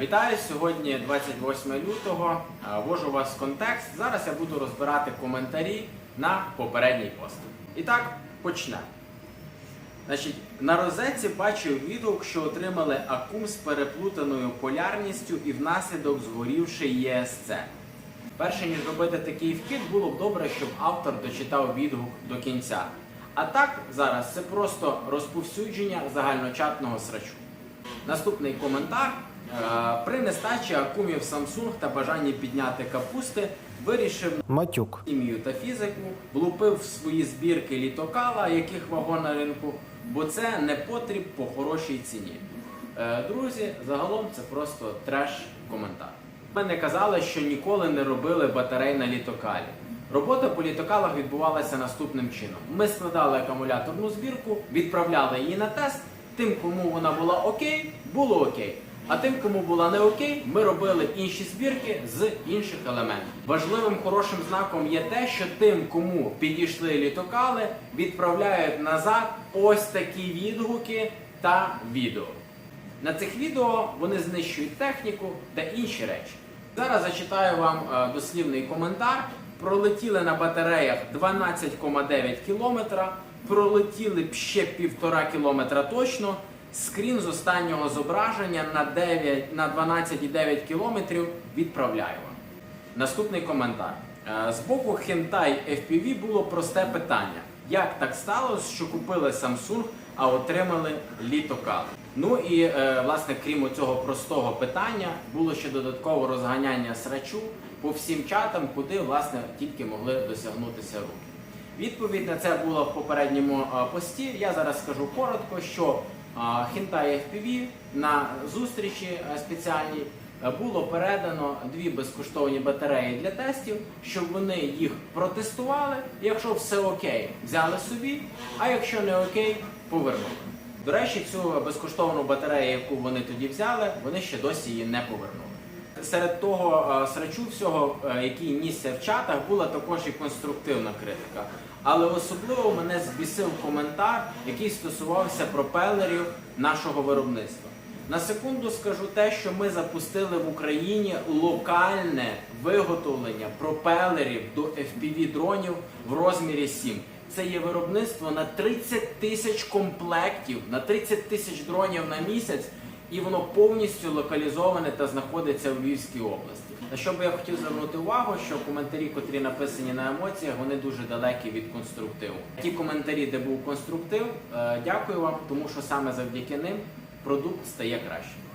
Вітаю! Сьогодні 28 лютого. Ввожу вас в контекст. Зараз я буду розбирати коментарі на попередній пост. І так, почнемо. Значить, на розетці бачив відгук, що отримали акум з переплутаною полярністю і внаслідок згорівши ЄСЦ. Перше ніж робити такий вхід, було б добре, щоб автор дочитав відгук до кінця. А так зараз це просто розповсюдження загальночатного срачу. Наступний коментар. Е, При нестачі акумів Samsung та бажанні підняти капусти вирішив Матюк. хімію та фізику, влупив в свої збірки літокала, яких вагон на ринку, бо це не потріб по хорошій ціні. Е, Друзі, загалом це просто треш-коментар. Мене казали, що ніколи не робили батарей на літокалі. Робота по літокалах відбувалася наступним чином: ми складали акумуляторну збірку, відправляли її на тест. Тим, кому вона була окей, було окей. А тим, кому була не окей, ми робили інші збірки з інших елементів. Важливим хорошим знаком є те, що тим, кому підійшли літокали, відправляють назад ось такі відгуки та відео. На цих відео вони знищують техніку та інші речі. Зараз зачитаю вам е, дослівний коментар. Пролетіли на батареях 12,9 км, пролетіли б ще 1,5 км точно. Скрін з останнього зображення на 9 на 12,9 км відправляю вам. Наступний коментар. Е, З боку Hentai FPV було просте питання: як так сталося, що купили Samsung, а отримали літокали? Ну і е, власне, крім цього простого питання, було ще додаткове розганяння срачу по всім чатам, куди власне тільки могли досягнутися руки. Відповідь на це була в попередньому е, пості. Я зараз скажу коротко, що е, Hentai FPV на зустрічі е, спеціальній було передано дві безкоштовні батареї для тестів, щоб вони їх протестували. Якщо все окей, взяли собі, а якщо не окей, повернули. До речі, цю безкоштовну батарею, яку вони тоді взяли, вони ще досі її не повернули. Серед того е, срачу всього, е, який нісся в чатах, була також і конструктивна критика. Але особливо мене збісив коментар, який стосувався пропелерів нашого виробництва. На секунду скажу те, що ми запустили в Україні локальне виготовлення пропелерів до FPV дронів в розмірі 7. Це є виробництво на 30 тисяч комплектів, на 30 тисяч дронів на місяць, і воно повністю локалізоване та знаходиться в Львівській області. На що би я хотів звернути увагу, що коментарі, котрі написані на емоціях, вони дуже далекі від конструктиву. Ті коментарі, де був конструктив, е, дякую вам, тому що саме завдяки ним продукт стає краще.